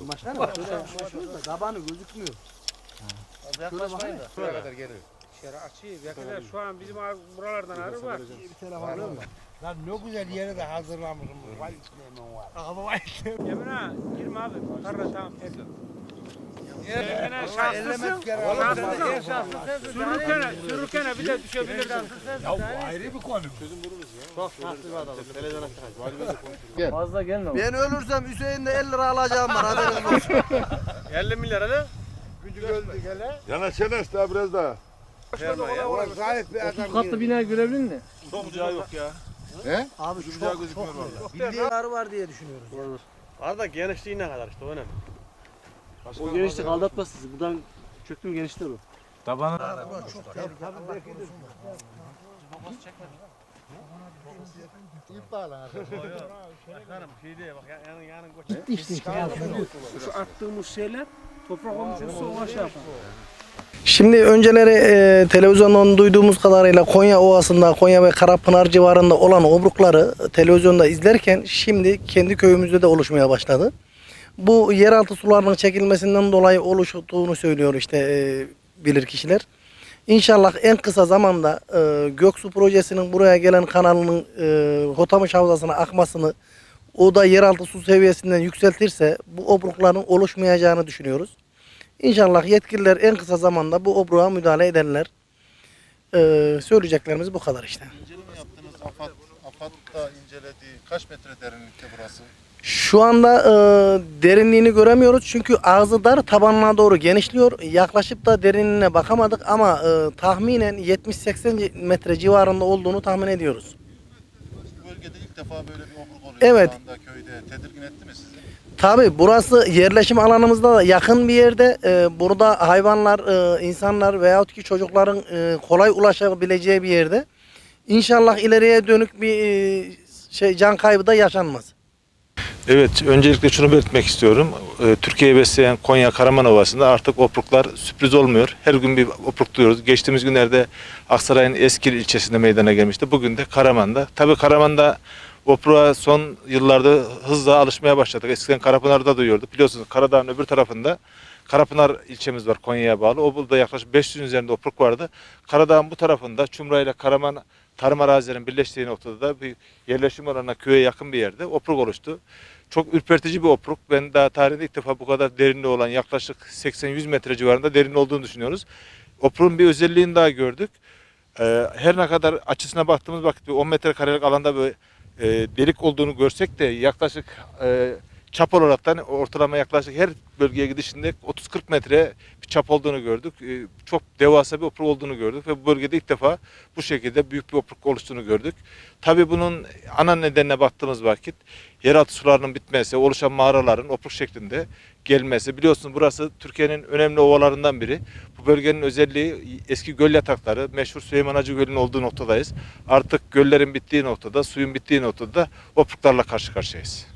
Maşallah bak ya. Maşallah bak şöyle da tabanı gözükmüyor. Yaklaşmayın da. Şuraya kadar gelir. Şere açıyı. Bekler şu an bizim ağ- buralardan arı var. Bir telefonum var. Lan ne güzel yere de hazırlamışım. Vay Süleyman var. Abi vay. Emine girme abi. Tarla tamam. Emine şanslısın. Şanslısın. Sürürken, sürürken bir de düşebilirsin. Ya bu ayrı bir konu. Çok şanslı bir adamız. Televizyona konuşuyor. Fazla gelme. Ben ölürsem Hüseyin'de 50 lira alacağım var haberiniz olsun. 50 milyar hele. Yanaşsana daha biraz daha. Verme ya. Ulan bir adam. Katlı bina görebilir mi? Çok ucağı yok ya. Abi Ucağı çok gözükmüyor valla. bildiğin arı var diye düşünüyoruz. Arada genişliği ne kadar işte o önemli. O genişlik aldatmaz sizi. Buradan çöktüm genişler o. Çok tehlikeli. Allah korusun. Bakarım şey diye bak yanın yanın Şu attığımız şeyler toprak olmuş olsa o aşağı yapar. Şimdi önceleri e, televizyondan duyduğumuz kadarıyla Konya Ovası'nda, Konya ve Karapınar civarında olan obrukları televizyonda izlerken şimdi kendi köyümüzde de oluşmaya başladı. Bu yeraltı sularının çekilmesinden dolayı oluştuğunu söylüyor işte e, bilir kişiler. İnşallah en kısa zamanda e, Göksu projesinin buraya gelen kanalının e, Hotamış Havzası'na akmasını o da yeraltı su seviyesinden yükseltirse bu obrukların oluşmayacağını düşünüyoruz. İnşallah yetkililer en kısa zamanda bu obruğa müdahale ederler. Ee, söyleyeceklerimiz bu kadar işte. İnceleme yaptınız. AFAD, kaç metre derinlikte burası? Şu anda e, derinliğini göremiyoruz çünkü ağzı dar tabanına doğru genişliyor. Yaklaşıp da derinliğine bakamadık ama e, tahminen 70-80 metre civarında olduğunu tahmin ediyoruz. Bu bölgede ilk defa böyle bir obruk oluyor. Evet. Şu anda köyde tedirgin etti mi sizi? Tabi burası yerleşim alanımızda da yakın bir yerde. Ee, burada hayvanlar, e, insanlar veyahut ki çocukların e, kolay ulaşabileceği bir yerde. İnşallah ileriye dönük bir e, şey can kaybı da yaşanmaz. Evet, öncelikle şunu belirtmek istiyorum. Ee, Türkiye'yi besleyen Konya Karaman Ovası'nda artık opruklar sürpriz olmuyor. Her gün bir opruk duyuyoruz. Geçtiğimiz günlerde Aksaray'ın Eskil ilçesinde meydana gelmişti. Bugün de Karaman'da. Tabii Karaman'da opruğa son yıllarda hızla alışmaya başladık. Eskiden Karapınar'da duyuyorduk. Biliyorsunuz Karadağ'ın öbür tarafında Karapınar ilçemiz var Konya'ya bağlı. O burada yaklaşık 500 üzerinde opruk vardı. Karadağ'ın bu tarafında Çumra ile Karaman tarım arazilerinin birleştiği noktada da bir yerleşim alanına köye yakın bir yerde opruk oluştu. Çok ürpertici bir opruk. Ben daha tarihte ilk defa bu kadar derinliği olan yaklaşık 80-100 metre civarında derin olduğunu düşünüyoruz. Opruğun bir özelliğini daha gördük. Ee, her ne kadar açısına baktığımız vakit bir 10 metrekarelik alanda bir e, delik olduğunu görsek de yaklaşık e, çap olaraktan ortalama yaklaşık her bölgeye gidişinde 30-40 metre bir çap olduğunu gördük. E, çok devasa bir opruk olduğunu gördük ve bu bölgede ilk defa bu şekilde büyük bir opruk oluştuğunu gördük. Tabii bunun ana nedenine baktığımız vakit yeraltı sularının bitmesi, oluşan mağaraların opruk şeklinde gelmesi. Biliyorsunuz burası Türkiye'nin önemli ovalarından biri. Bu bölgenin özelliği eski göl yatakları, meşhur Süleyman Hacı Gölü'nün olduğu noktadayız. Artık göllerin bittiği noktada, suyun bittiği noktada opruklarla karşı karşıyayız.